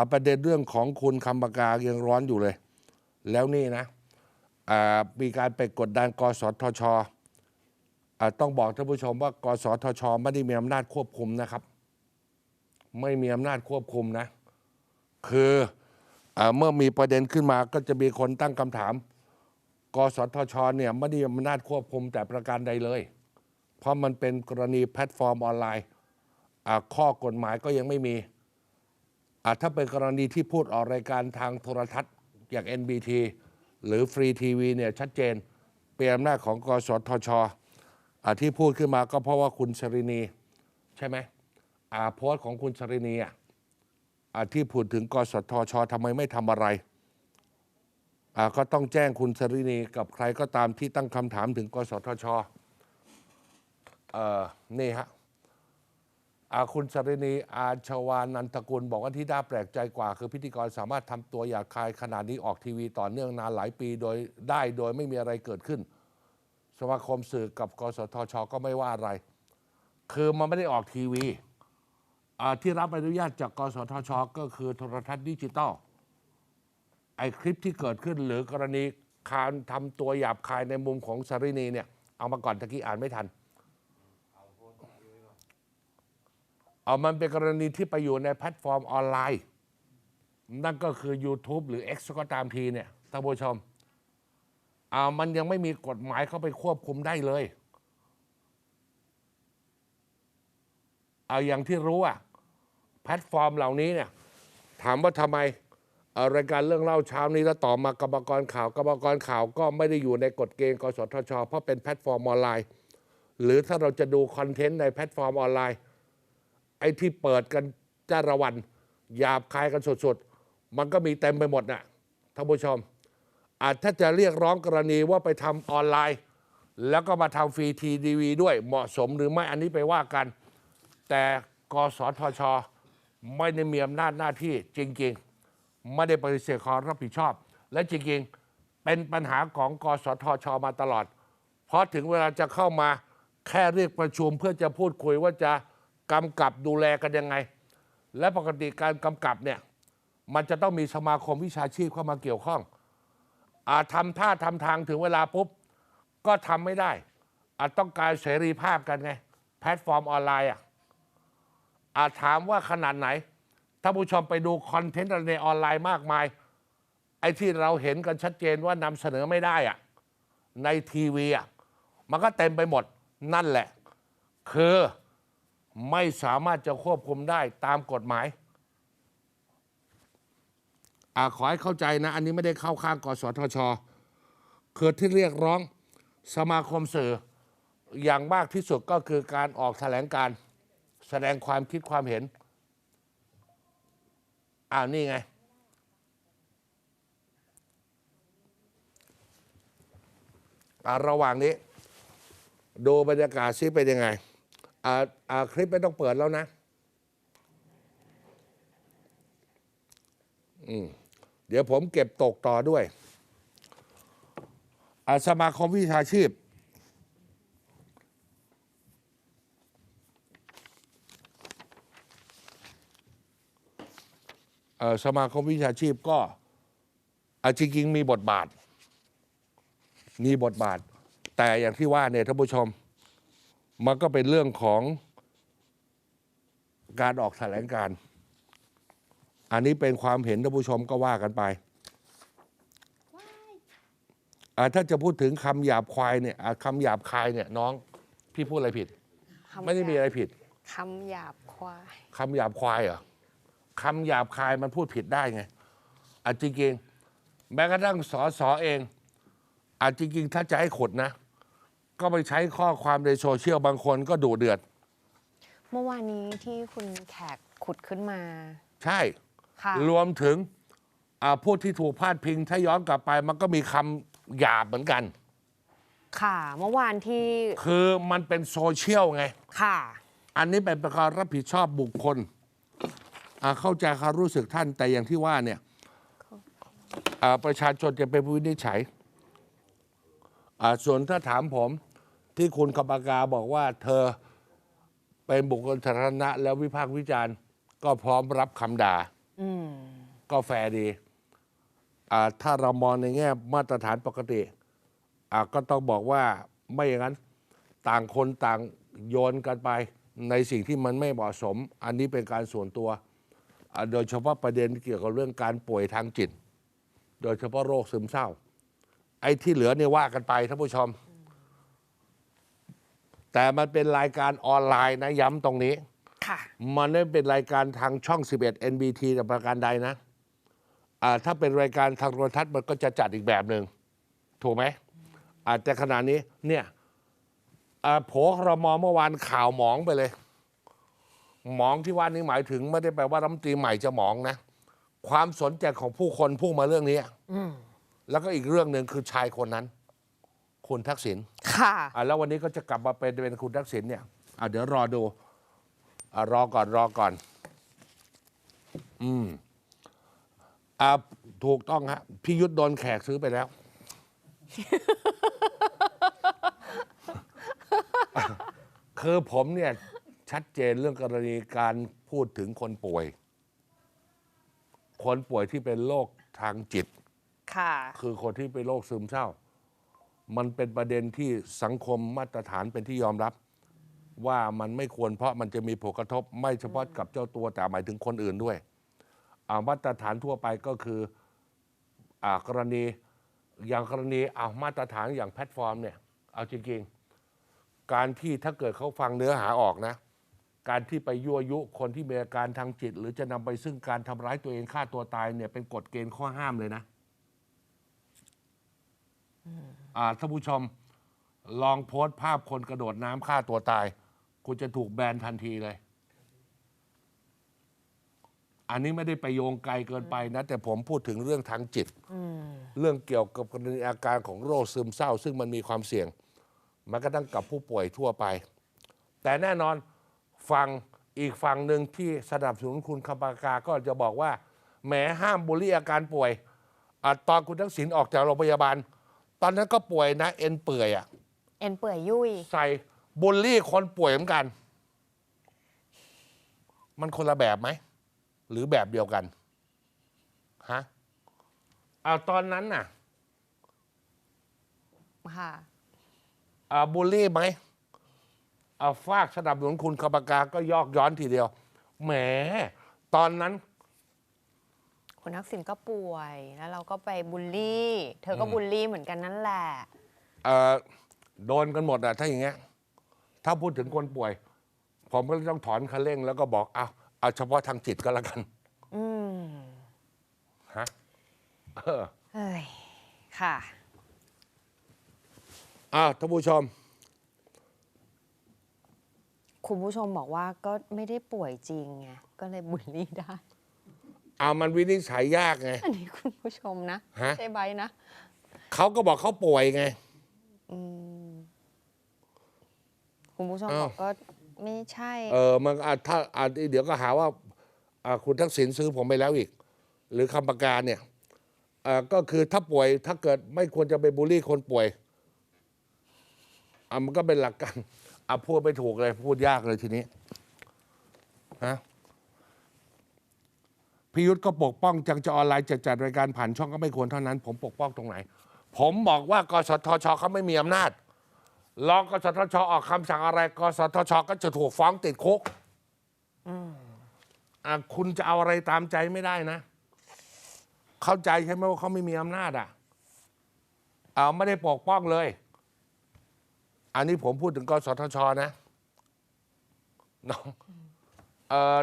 เอาประเด็นเรื่องของคุณคำปากายังร้อนอยู่เลย แล้วนี่นะมีการไปกดดันกสทช ต้องบอกท่านผู้ชมว่ากสทช ไม่ได้มีอำนาจควบคุมนะครับ ไม่มีอำนาจควบคุมนะ คืออเมื่อมีประเด็นขึ้นมาก็จะมีคนตั้งคำถาม กสทช เนี่ยไม่ได้มีอำนาจควบคุมแต่ประการใดเลย เพราะมันเป็นกรณีแพลตฟอร์มออนไลน์ข้อกฎหมายก็ยังไม่มี อ่าถ้าเป็นกรณีที่พูดออกรายการทางโทรทัศน์อย่าง NBT หรือฟรีทีวีเนี่ยชัดเจน เป็นอำนาจของกสทชอ่าที่พูดขึ้นมาก็เพราะว่าคุณชรินี ใช่ไหมอ่าโพสต์ของคุณชรินีอะอ่าที่พูดถึงกสทชทำไมไม่ทำอะไรอ่าก็ต้องแจ้งคุณชรินีกับใครก็ตามที่ตั้งคำถามถึงกสทชเอ่อนี่ฮะ คุณชรินีอาชวานันทกุล บอกว่าที่น่าแปลกใจกว่า คือพิธีกรสามารถทำตัวหยาบคายขนาดนี้ออกทีวีต่อเนื่องนานหลายปีโดยได้โดยไม่มีอะไรเกิดขึ้น สมาคมสื่อกับกสทช ก็ไม่ว่าอะไร คือมันไม่ได้ออกทีวี ที่รับอนุญาตจากกสทช ก็คือโทรทัศน์ดิจิตอลไอคลิปที่เกิดขึ้นหรือกรณีการทำตัวหยาบคายในมุมของสารินีเนี่ยเอามาก่อนตะกี้อ่านไม่ทัน เอามันเป็นกรณีที่ไปอยู่ในแพลตฟอร์มออนไลน์ นั่นก็คือ YouTube หรือ X ก็ตามทีเนี่ยท่านผู้ชมอ่ามันยังไม่มีกฎหมายเข้าไปควบคุมได้เลยเอาอย่างที่รู้อะแพลตฟอร์มเหล่านี้เนี่ยถามว่าทำไมเอ่อรายการเรื่องเล่าเช้านี้แล้วต่อมากรรมกรข่าวกรรมกรข่าวก็ไม่ได้อยู่ในกฎเกณฑ์กสทช เพราะเป็นแพลตฟอร์มออนไลน์ หรือถ้าเราจะดูคอนเทนต์ในแพลตฟอร์มออนไลน์ ไอ้ที่เปิดกันจ้าระวันหยาบคายกันสดๆ มันก็มีเต็มไปหมดน่ะท่านผู้ชม อาจถ้าจะเรียกร้องกรณีว่าไปทำออนไลน์ แล้วก็มาทำฟรีทีดีวีด้วยเหมาะสมหรือไม่อันนี้ไปว่ากัน แต่กสทช ไม่ได้มีอำนาจหน้าที่จริงๆ ไม่ได้ปฏิเสธความรับผิดชอบ และจริงๆ เป็นปัญหาของกสทช มาตลอด เพราะถึงเวลาจะเข้ามาแค่เรียกประชุมเพื่อจะพูดคุยว่าจะ กำกับดูแลกันยังไง และปกติการกำกับเนี่ยมันจะต้องมีสมาคมวิชาชีพเข้ามาเกี่ยวข้องอาจทำท่าทำทางถึงเวลาปุ๊บ ก็ทำไม่ได้อาจต้องการเสรีภาพกันไง แพลตฟอร์มออนไลน์อะอาจถามว่าขนาดไหน ถ้าผู้ชมไปดูคอนเทนต์ในออนไลน์มากมาย ไอ้ที่เราเห็นกันชัดเจนว่านำเสนอไม่ได้อะในทีวีอะมันก็เต็มไปหมดนั่นแหละ คือ ไม่สามารถจะควบคุมได้ตามกฎหมายอาขอให้เข้าใจนะ อันนี้ไม่ได้เข้าข้างกสทช คือที่เรียกร้องสมาคมสื่ออย่างมากที่สุดก็คือการออกแถลงการ์แสดงความคิดความเห็นอ้าวนี่ไงอาระหว่างนี้ ดูบรรยากาศซิเป็นยังไง อ่าอ่าคลิปไม่ต้องเปิดแล้วนะเดี๋ยวผมเก็บตกต่อด้วยอ่าสมาคมวิชาชีพอ่อสมาคมวิชาชีพก็อาจริงๆมีบทบาท มีบทบาท แต่อย่างที่ว่าเนี่ยท่านผู้ชม มันก็เป็นเรื่องของการออกแถลงการณ์อันนี้เป็นความเห็นท่านผู้ชมก็ว่ากันไปอ่าถ้าจะพูดถึงคำหยาบควายเนี่ยอ่าคำหยาบคายเนี่ยน้อง พี่พูดอะไรผิดคำไม่ได้มีอะไรผิดคำหยาบควายคำหยาบควายเหรอคำหยาบคายมันพูดผิดได้ไงอาจริงๆแม้กระทั่งสอสอเองอาจจริงๆถ้าจะให้ขุดนะ ก็ไปใช้ข้อความในโซเชียลบางคนก็ดุเดือด เมื่อวานนี้ที่คุณแขกขุดขึ้นมา ใช่ ค่ะ รวมถึงอ่าผู้ที่ถูกพาดพิง ถ้าย้อนกลับไปมันก็มีคำหยาบเหมือนกัน ค่ะ เมื่อวานที่ คือมันเป็นโซเชียลไง ค่ะ อันนี้เป็นประการรับผิดชอบบุคคลอ่าเข้าใจความรู้สึกท่านแต่อย่างที่ว่าเนี่ยอ่าประชาชนจะเป็นผู้วินิจฉัยอ่าส่วนถ้าถามผม ที่คุณกปากาบอกว่าเธอเป็นบุคคลสาธารณะแล้ววิพากษ์วิจารณ์ ก็พร้อมรับคำด่าอืมก็แฟร์ดีอ่าถ้าเรามองในแง่มาตรฐานปกติอ่าก็ต้องบอกว่าไม่อย่างนั้น ต่างคนต่างโยนกันไปในสิ่งที่มันไม่เหมาะสม อันนี้เป็นการส่วนตัวอ่าโดยเฉพาะประเด็นเกี่ยวกับเรื่องการป่วยทางจิต โดยเฉพาะโรคซึมเศร้า ไอ้ที่เหลือเนี่ยว่ากันไปท่านผู้ชม แต่มันเป็นรายการออนไลน์นะย้ำตรงนี้ ค่ะ มันไม่เป็นรายการทางช่อง 11 NBT แต่ประการใดนะอ่าถ้าเป็นรายการทางโทรทัศน์มันก็จะจัดอีกแบบหนึ่งถูกไหมอาจจะขณะนี้เนี่ยอ่าโผล่รมอเมื่อวานข่าวหมองไปเลย หมองที่ว่านี้หมายถึงไม่ได้แปลว่ารัฐมนตรีใหม่จะหมองนะ ความสนใจของผู้คนพุ่งมาเรื่องนี้อืมแล้วก็อีกเรื่องหนึ่งคือชายคนนั้น คุณทักษิณค่ะอะแล้ววันนี้ก็จะกลับมาเป็นเป็นคุณทักษิณเนี่ยอะเดี๋ยวรอดูอะรอก่อนรอก่อน อืมอะถูกต้องฮะพี่ยุทธโดนแขกซื้อไปแล้ว คือผมเนี่ย ชัดเจนเรื่องกรณีการพูดถึงคนป่วย คนป่วยที่เป็นโรคทางจิต ค่ะ คือคนที่เป็นโรคซึมเศร้า มันเป็นประเด็นที่สังคมมาตรฐานเป็นที่ยอมรับ ว่ามันไม่ควรเพราะมันจะมีผลกระทบไม่เฉพาะกับเจ้าตัวแต่หมายถึงคนอื่นด้วยมาตรฐานทั่วไปก็คืออกรณีอย่างกรณีอ่ามาตรฐานอย่างแพลตฟอร์มเนี่ยเอาจริงๆการที่ถ้าเกิดเขาฟังเนื้อหาออกนะ การที่ไปยั่วยุคนที่มีอาการทางจิต หรือจะนำไปซึ่งการทำร้ายตัวเองฆ่าตัวตายเนี่ยเป็นกฎเกณฑ์ข้อห้ามเลยนะ อ่าท่านผู้ชมลองโพสต์ภาพคนกระโดดน้ำฆ่าตัวตาย คุณจะถูกแบนทันทีเลย อันนี้ไม่ได้ไปโยงไกลเกินไปนะ แต่ผมพูดถึงเรื่องทางจิตเรื่องเกี่ยวกับกรณีอาการของโรคซึมเศร้า ซึ่งมันมีความเสี่ยงแม้กระทั่งกับผู้ป่วยทั่วไป แต่แน่นอนฝั่งอีกฝั่งหนึ่งที่สนับสนุนคุณคำปากาก็จะบอกว่าแหมห้ามบุลี่อาการป่วยอะตอนคุณทักษิณออกจากโรงพยาบาล ตอนนั้นก็ป่วยนะ เอ็นเปื่อยอะเอ็นเปื่อยยุ่ย ใส่บุลลี่คนป่วยเหมือนกัน มันคนละแบบไหม หรือแบบเดียวกันฮะเอาตอนนั้นน่ะค่ะอ่าบูลลี่ไหมเอาฝากสนับสนุนคุณคำปากาก็ยอกย้อนทีเดียว แหม ตอนนั้น คุณทักษิณก็ป่วย แล้วเราก็ไปบูลลี่ เธอก็บูลลี่เหมือนกันนั่นแหละเอ่อโดนกันหมดอะถ้าอย่างเงี้ย ถ้าพูดถึงคนป่วย ผมก็ต้องถอนคันเร่ง แล้วก็บอกเอาเอาเฉพาะทางจิตก็แล้วกัน อืมฮะเออเฮ้ยค่ะ อ้าวท่านผู้ชม คุณผู้ชมบอกว่าก็ไม่ได้ป่วยจริงไงก็เลยบูลลี่ได้ เอามันวินิจฉัยยากไง อันนี้คุณผู้ชมนะฮะ ใช่ใบนะเขาก็บอกเขาป่วยไง อืมคุณผู้ชมอ้าว บอกก็ไม่ใช่เออมันอาจถ้าอาจเดี๋ยวก็หาว่าอ่าคุณทักษิณซื้อผมไปแล้วอีก หรือคำประกาศเนี่ยเอ่อก็คือถ้าป่วยถ้าเกิดไม่ควรจะไปบูลลี่คนป่วยอะมันก็เป็นหลักการอะพูดไม่ถูกเลยพูดยากเลยทีนี้ฮะ พิยุทธ์ก็ปกป้องจังจะออนไลน์จะจัดรายการผ่านช่องก็ไม่ควรเท่านั้น ผมปกป้องตรงไหน ผมบอกว่ากสทชเขาไม่มีอำนาจรองกสทชออกคำสั่งอะไรกสทชก็จะถูกฟ้องติดคุกคุณจะเอาอะไรตามใจไม่ได้นะ เข้าใจใช่ไหมว่าเขาไม่มีอำนาจอะเอาไม่ได้ปกป้องเลย อันนี้ผมพูดถึงกสทชนะน้องเออ